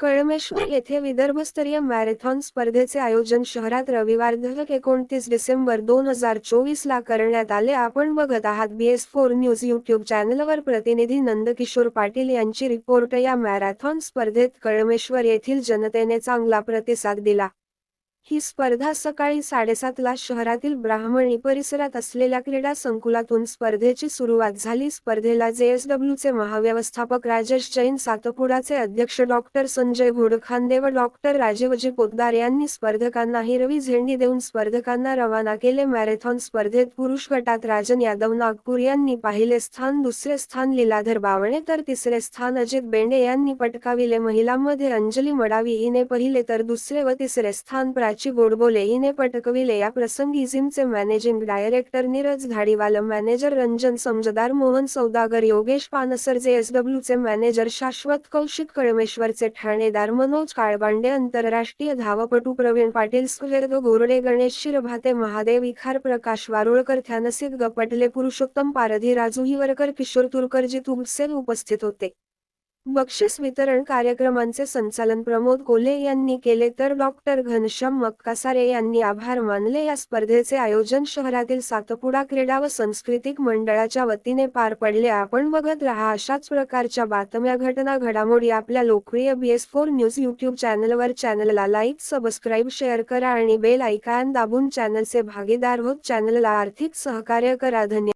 कळमेश्वर येथे विदर्भस्तरीय मॅरेथॉन स्पर्धेचे आयोजन शहरात रविवार दिनांक एकोणतीस डिसेंबर दोन हजार चोवीस ला करण्यात आले. आपण बघत आहात B S four news YouTube चॅनलवर प्रतिनिधी नंदकिशोर पाटील यांची रिपोर्ट. या मॅरेथॉन स्पर्धेत कळमेश्वर येथील जनतेने चांगला प्रतिसाद दिला. ही स्पर्धा सकाळी साडेसातला शहरातील ब्राह्मणी परिसरात असलेल्या क्रीडा संकुलातून स्पर्धेची सुरुवात झाली. स्पर्धेला जेएसडब्ल्यूचे महाव्यवस्थापक राजेश जैन सातपुडाचे अध्यक्ष डॉक्टर संजय घोडखांदे व डॉक्टर राजेवजी पोतदार यांनी स्पर्धकांना हिरवी झेंडी देऊन स्पर्धकांना रवाना केले. मॅरेथॉन स्पर्धेत पुरुष गटात राजन यादव नागपूर यांनी पाहिले स्थान दुसरे स्थान लीलाधर बावणे तर तिसरे स्थान अजित बेंडे यांनी पटकाविले. महिलांमध्ये अंजली मडावी हिने पहिले तर दुसरे व तिसरे स्थान प्राची गोडबोले हिने पटकविले. या प्रसंगी झिमचे managing director Neeraj Dhadiwal manager Ranjan Samajdar Mohan Saudagar Yogesh Pansar चे मॅनेजर शाश्वत कौशिक कळमेश्वरचे ठाणेदार मनोज काळबांडे आंतरराष्ट्रीय धावपटू प्रवीण पाटील सुहेर्द गोरडे गणेश शिरभाते महादेव इखार प्रकाश वारुळकर ध्यानसिद्ध गपटले पुरुषोत्तम पारधी राजू हिवरकर किशोर तुरकर जी उपस्थित होते. बक्षीस वितरण कार्यक्रमांचे संचालन प्रमोद कोल्हे यांनी केले तर डॉक्टर घनश्याम मक्कासारे यांनी आभार मानले. या स्पर्धेचे आयोजन शहरातील सातपुडा क्रीडा व सांस्कृतिक मंडळाच्या वतीने पार पडले. आपण बघत राहा अशाच प्रकारच्या बातम्या घटना घडामोडी आपल्या लोकप्रिय B S four news YouTube चॅनलवर. चॅनलला लाईक सबस्क्राईब शेअर करा आणि बेल ऐकान दाबून चॅनलचे भागीदार होत चॅनलला आर्थिक सहकार्य करा. धन्यवाद.